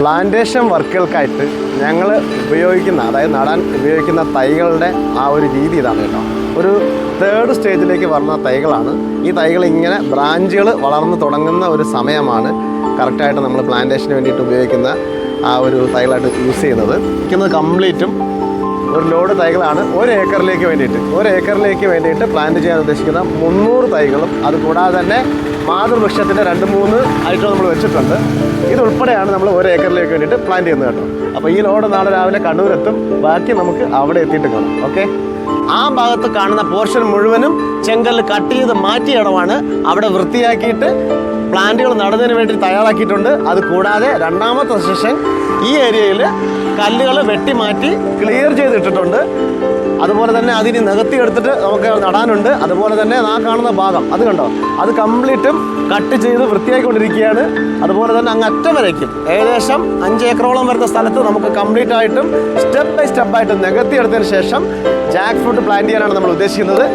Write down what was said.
Plantation വർക്കുകൾക്കായിട്ട് ഞങ്ങൾ ഉപയോഗിക്കുന്ന അതായത് നടാൻ ഉപയോഗിക്കുന്ന തൈകളുടെ ആ ഒരു രീതി ഇതാണ് കേട്ടോ. ഒരു തേർഡ് സ്റ്റേജിലേക്ക് വരുന്ന തൈകളാണ്. ഈ തൈകൾ ഇങ്ങനെ ബ്രാഞ്ചുകൾ വളർന്നു തുടങ്ങുന്ന ഒരു സമയമാണ് കറക്റ്റായിട്ട് നമ്മൾ പ്ലാന്റേഷന് വേണ്ടിയിട്ട് ഉപയോഗിക്കുന്ന ആ ഒരു തൈകളായിട്ട് യൂസ് ചെയ്യുന്നത്. ഇരിക്കുന്നത് കംപ്ലീറ്റും ഒരു ലോഡ് തൈകളാണ്. ഒരു ഏക്കറിലേക്ക് വേണ്ടിയിട്ട് ഒരു ഏക്കറിലേക്ക് വേണ്ടിയിട്ട് പ്ലാന്റ് ചെയ്യാൻ ഉദ്ദേശിക്കുന്ന മുന്നൂറ് തൈകളും അതുകൂടാതെ തന്നെ മാതൃവൃക്ഷത്തിന്റെ രണ്ട് മൂന്ന് ഐറ്റം നമ്മൾ വെച്ചിട്ടുണ്ട്. ഇതുൾപ്പെടെയാണ് നമ്മൾ ഒരു ഏക്കറിലേക്ക് വേണ്ടിയിട്ട് പ്ലാൻ ചെയ്യുന്നത് കേട്ടോ. അപ്പോൾ ഈ ലോഡ് നാളെ രാവിലെ കണ്ണൂരെത്തും. ബാക്കി നമുക്ക് അവിടെ എത്തിയിട്ട് കാണാം. ഓക്കെ ആ ഭാഗത്ത് കാണുന്ന പോർഷൻ മുഴുവനും ചെങ്കല്ല് കട്ട് ചെയ്ത് മാറ്റിയ ഇടമാണ് അവിടെ വൃത്തിയാക്കിയിട്ട് പ്ലാന്റുകൾ നടുന്നതിന് വേണ്ടി തയ്യാറാക്കിയിട്ടുണ്ട്. അത് കൂടാതെ രണ്ടാമത്തെ സെഷൻ ഈ ഏരിയയിൽ കല്ലുകൾ വെട്ടി മാറ്റി ക്ലിയർ ചെയ്തിട്ടിട്ടുണ്ട്. അതുപോലെ തന്നെ അതിന് നികത്തി എടുത്തിട്ട് നമുക്ക് നടാനുണ്ട്. അതുപോലെ തന്നെ ആ കാണുന്ന ഭാഗം അത് കണ്ടോ? അത് കംപ്ലീറ്റും കട്ട് ചെയ്ത് വൃത്തിയാക്കിക്കൊണ്ടിരിക്കുകയാണ് അതുപോലെ തന്നെ അങ്ങ് അറ്റം വരയ്ക്കും ഏകദേശം അഞ്ച് ഏക്കറോളം വരുന്ന സ്ഥലത്ത് നമുക്ക് കംപ്ലീറ്റ് ആയിട്ടും സ്റ്റെപ്പ് ബൈ സ്റ്റെപ്പ് ആയിട്ട് നികത്തി എടുത്തതിന് ശേഷം ജാക്ക് ഫ്രൂട്ട് പ്ലാന്റ് ചെയ്യാനാണ് നമ്മൾ ഉദ്ദേശിക്കുന്നത്.